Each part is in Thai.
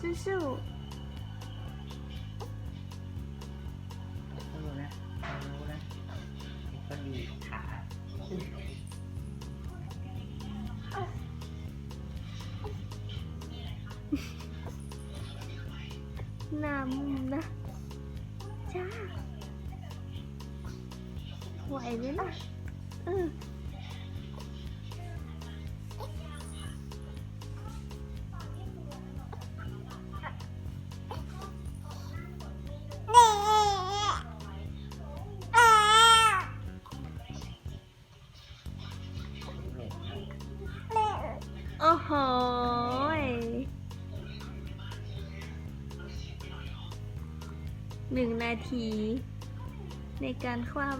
สู้รู้นะรู้นะก็มีขาๆหน้ามุมนะ จ้าไหวไหมล่ะ หนึ่งนาที ในการความ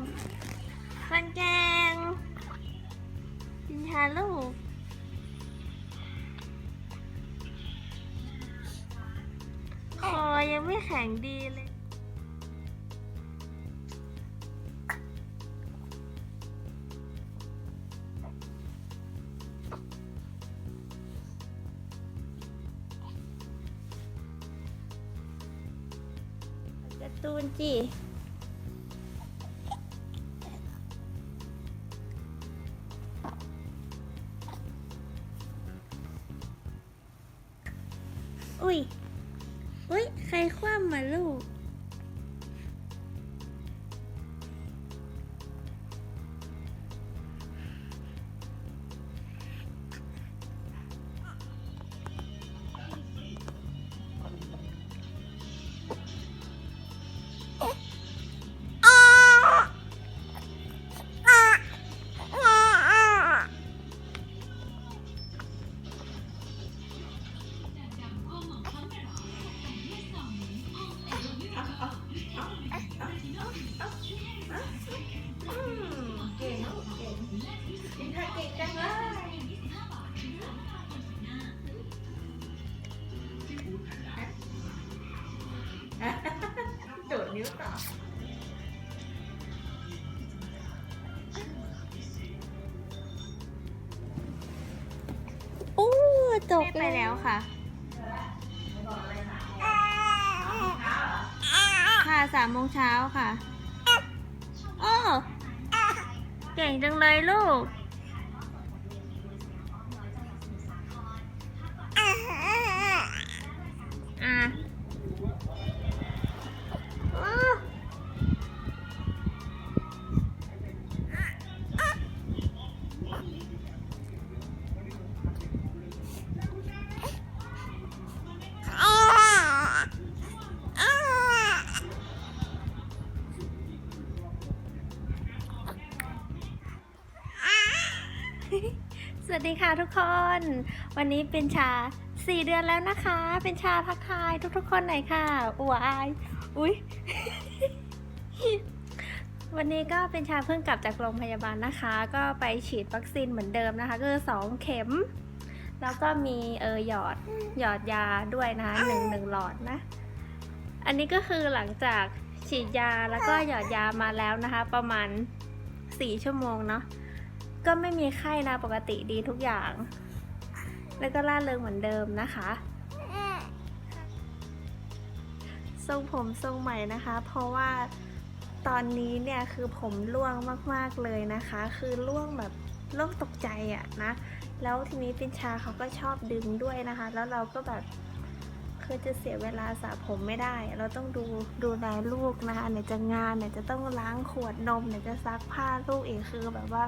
คันแกงกินชาลูกคอยังไม่แข็งดีเลย ตูนจีอุ้ยอุ้ยใครคว่ำมาลูก โดดนิ้วต่ออู้ตกไปแล้วค่ะ ค่ะสามโมงเช้าค่ะโอ้เก่งจังเลยลูกอะ ค่ะทุกคน วันนี้เป็นชาสี่เดือนแล้วนะคะ เป็นชาทักทายทุกๆคนหน่อยค่ะอัวอายอุ้ยวันนี้ก็เป็นชาเพิ่งกลับจากโรงพยาบาลนะคะ ก็ไปฉีดวัคซีนเหมือนเดิมนะคะก็คือสองเข็ม แล้วก็มีเออหยอดหยอดยาด้วยนะคะหนึ่งหนึ่งหลอดนะ อันนี้ก็คือหลังจากฉีดยาแล้วก็หยอดยามาแล้วนะคะ ประมาณสี่ชั่วโมงเนาะ ก็ไม่มีไข้นะปกติดีทุกอย่าง แล้วก็ล่าเริงเหมือนเดิมนะคะ ทรงผมทรงใหม่นะคะ เพราะว่าตอนนี้เนี่ยคือผมร่วงมากๆเลยนะคะ คือร่วงแบบร่วงตกใจอะนะ แล้วทีนี้ปินชาเขาก็ชอบดึงด้วยนะคะ แล้วเราก็แบบคือจะเสียเวลาสระผมไม่ได้ เราต้องดูดูแลลูกนะคะไหนจะงานไหนจะต้องล้างขวดนมไหนจะซักผ้าลูกอีกคือแบบว่า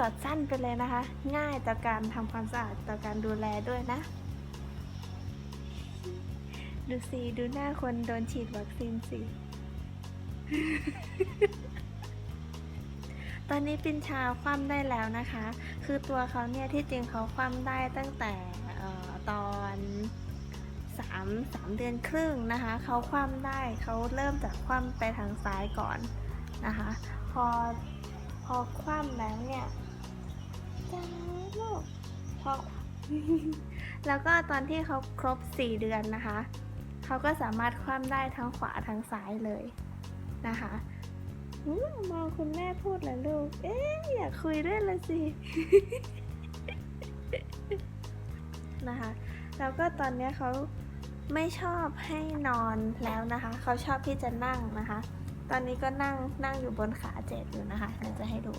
ตัดสั้นไปเลยนะคะ ง่ายต่อการทำความสะอาดต่อการดูแลด้วยนะ ดูสิ ดูหน้าคนโดนฉีดวัคซีนสิ ตอนนี้ปินชาคว่ำได้แล้วนะคะ คือตัวเขาเนี่ยที่จริงเขาคว่ำได้ตั้งแต่ออตอนสามสามเดือนครึ่งนะคะ เขาคว่ำได้เขาเริ่มจากคว่ำไปทางซ้ายก่อนนะคะ พอพอคว่ำแล้วเนี่ย จ้าลูกพอแล้วก็ตอนที่เขาครบ 4 เดือนนะคะ เขาก็สามารถคว่ำได้ทั้งขวาทั้งซ้ายเลยนะคะอมองคุณแม่พูดแล้วลูก เอ๊ะอยากคุยด้วยละสิ นะคะ แล้วก็ตอนนี้เขาไม่ชอบให้นอนแล้วนะคะ เขาชอบที่จะนั่งนะคะ ตอนนี้ก็นั่งนั่งอยู่บนขาเจ็ดอยู่นะคะเดี๋ยวจะให้ดู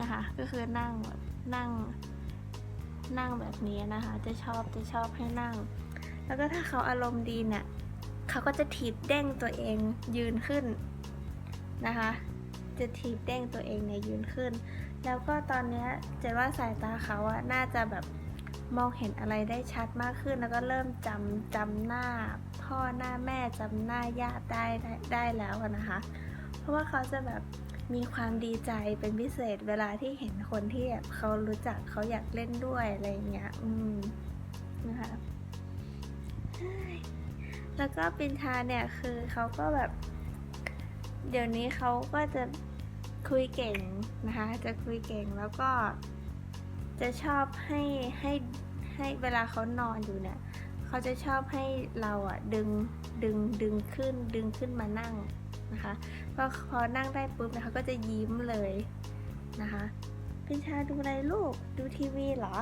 นะคะ ก็คือนั่งแบบนั่ง นั่งแบบนี้นะคะ จะชอบจะชอบให้นั่ง แล้วก็ถ้าเขาอารมณ์ดีเนี่ยเขาก็จะถีบเด้งตัวเองยืนขึ้นนะคะ จะถีบเด้งตัวเองเนี่ยยืนขึ้น แล้วก็ตอนเนี้ยเจนว่าสายตาเขาอะน่าจะแบบมองเห็นอะไรได้ชัดมากขึ้น แล้วก็เริ่มจำจำหน้าพ่อหน้าแม่จำหน้าญาติได้ได้ได้แล้วนะคะ เพราะว่าเขาจะแบบ มีความดีใจเป็นพิเศษเวลาที่เห็นคนที่แบบเขารู้จักเขาอยากเล่นด้วยอะไรเงี้ย อืมนะคะแล้วก็ปินชาเนี่ยคือเขาก็แบบ เดี๋ยวนี้เขาก็จะคุยเก่งนะคะ จะคุยเก่งแล้วก็จะชอบให้ให้ให้เวลาเขานอนอยู่เนี่ยเขาจะชอบให้เราอะดึงดึงดึงขึ้นดึงขึ้นมานั่ง นะคะพอพอนั่งได้ปุ๊บเนี่ยเขาก็จะยิ้มเลยนะคะพินชาดูอะไรลูกดูทีวีเหรอ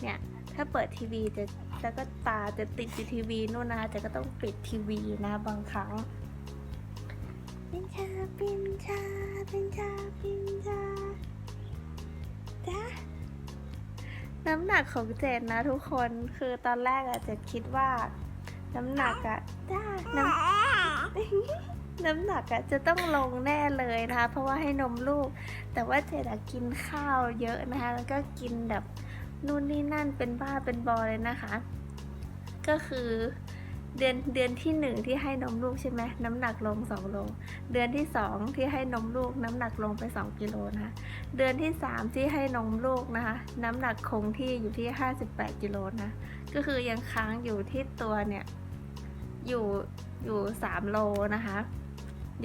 เนี่ยถ้าเปิดทีวีจะแล้วก็ตาจะติดอยู่ทีวีนู่นนะคะแต่ก็ต้องปิดทีวีนะบางครั้งปินชาปินชาปินชาปินชาจ้าน้ำหนักของเจนนะทุกคนคือตอนแรกอะเจนคิดว่า น้ำหนักอะจ้าน้ำ น้ำหนักอะจะต้องลงแน่เลยนะคะ เพราะว่าให้นมลูก แต่ว่าเจนอะกินข้าวเยอะนะคะ แล้วก็กินแบบนู่นนี่นั่นเป็นบ้าเป็นบอเลยนะคะ ก็คือเดือนเดือนที่หนึ่งที่ให้นมลูกใช่ไหมน้ำหนักลงสองโลเดือนที่สองที่ให้นมลูก น้ำหนักลงไปสองกิโลนะคะเดือนที่สามที่ให้นมลูกนะคะ น้ำหนักคงที่อยู่ที่ห้าสิบแปดกิโลนะก็คือยังค้างอยู่ที่ตัวเนี่ยอยู่อยู่สามโลนะคะ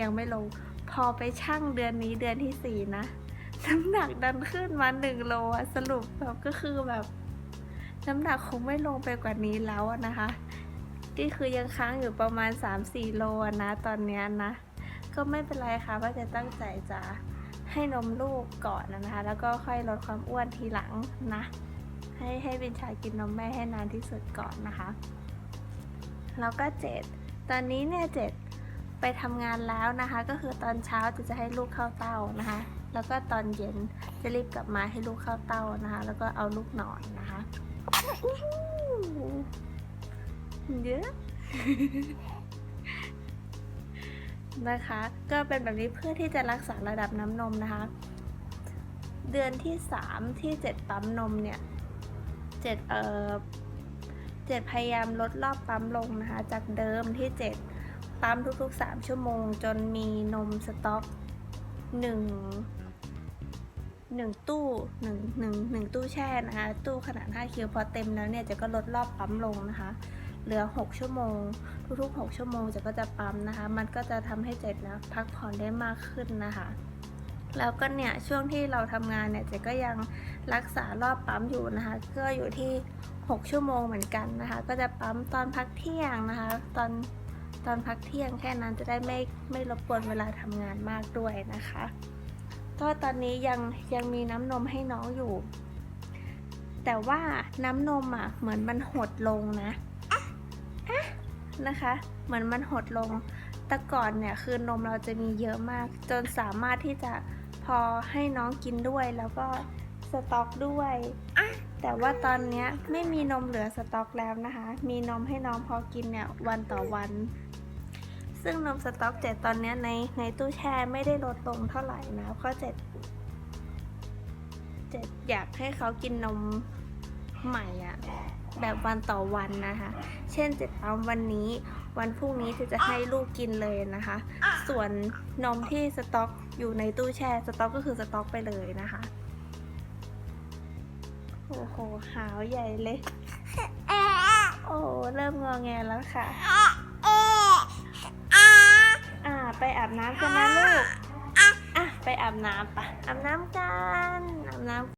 ยังไม่ลง พอไปชั่งเดือนนี้เดือนที่สี่นะ น้ำหนักดันขึ้นมาหนึ่งโลสรุปแบบก็คือแบบ น้ำหนักคงไม่ลงไปกว่านี้แล้วนะคะที่คือยังค้างอยู่ประมาณ 3-4 โลนะตอนนี้นะ ก็ไม่เป็นไรค่ะว่าจะตั้งใจจะให้นมลูกก่อนนะคะ แล้วก็ค่อยลดความอ้วนทีหลังนะ ให้ให้เป็นชายกินนมแม่ให้นานที่สุดก่อนนะคะ แล้วก็เจ็ดตอนนี้เนี่ยเจ็ด ไปทำงานแล้วนะคะ ก็คือตอนเช้าจะจะให้ลูกเข้าเต้านะคะ แล้วก็ตอนเย็นจะรีบกลับมาให้ลูกเข้าเต้านะคะ แล้วก็เอาลูกนอนนะคะอู้หูเยอะนะคะ ก็เป็นแบบนี้เพื่อที่จะรักษาระดับน้ำนมนะคะ เดือนที่สามที่เจ็ดปั๊มนมเนี่ยเจ็ดเอ่อเจ็ดพยายามลดรอบปั๊มลงนะคะ จากเดิมที่เจ็ด ปั๊มทุกๆสามชั่วโมง จนมีนมสต็อกหนึ่งหนึ่งตู้หนึ่งหนึ่งหนึ่งตู้แช่นะคะ ตู้ขนาด 5 คิวพอเต็มแล้วเนี่ยเจะก็ลดรอบปั๊มลงนะคะ เหลือ 6 ชั่วโมง ทุกๆ 6 ชั่วโมงเจะก็จะปั๊มนะคะ มันก็จะทำให้เจ็ดนะพักผ่อนได้มากขึ้นนะคะแล้วก็เนี่ยช่วงที่เราทำงานเนี่ยเจ๊ก็ยังรักษารอบปั๊มอยู่นะคะก็อยู่ที่ 6 ชั่วโมงเหมือนกันนะคะ ก็จะปั๊มตอนพักเที่ยงนะคะ ตอน ตอนพักเที่ยงแค่นั้นจะได้ไม่ไม่รบกวนเวลาทำงานมากด้วยนะคะ ก็ตอนนี้ยังยังมีน้ำนมให้น้องอยู่ แต่ว่าน้ำนมอะเหมือนมันหดลงนะนะคะ เหมือนมันหดลง แต่ก่อนเนี่ยคือนมเราจะมีเยอะมาก จนสามารถที่จะพอให้น้องกินด้วยแล้วก็สต็อกด้วยแต่ว่าตอนเนี้ยไม่มีนมเหลือสต็อกแล้วนะคะ มีนมให้น้องพอกินเนี่ยวันต่อวัน ซึ่งนมสต็อกเจ็ดตอนนี้ในในตู้แช่ไม่ได้ลดลงเท่าไหร่นะเพราะเจ็ดเจ็ดอยากให้เขากินนมใหม่อะแบบวันต่อวันนะคะ เช่นเจ็ดปั๊มวันนี้ วันพรุ่งนี้จะจะให้ลูกกินเลยนะคะ ส่วนนมที่สต็อกอยู่ในตู้แช่สต็อกก็คือสต็อกไปเลยนะคะโอ้โหหาวใหญ่เลย โอ้เริ่มงอแงแล้วค่ะ ไปอาบน้ำกันนะลูก อะ ไปอาบน้ำปะอาบน้ำกัน อาบน้ำ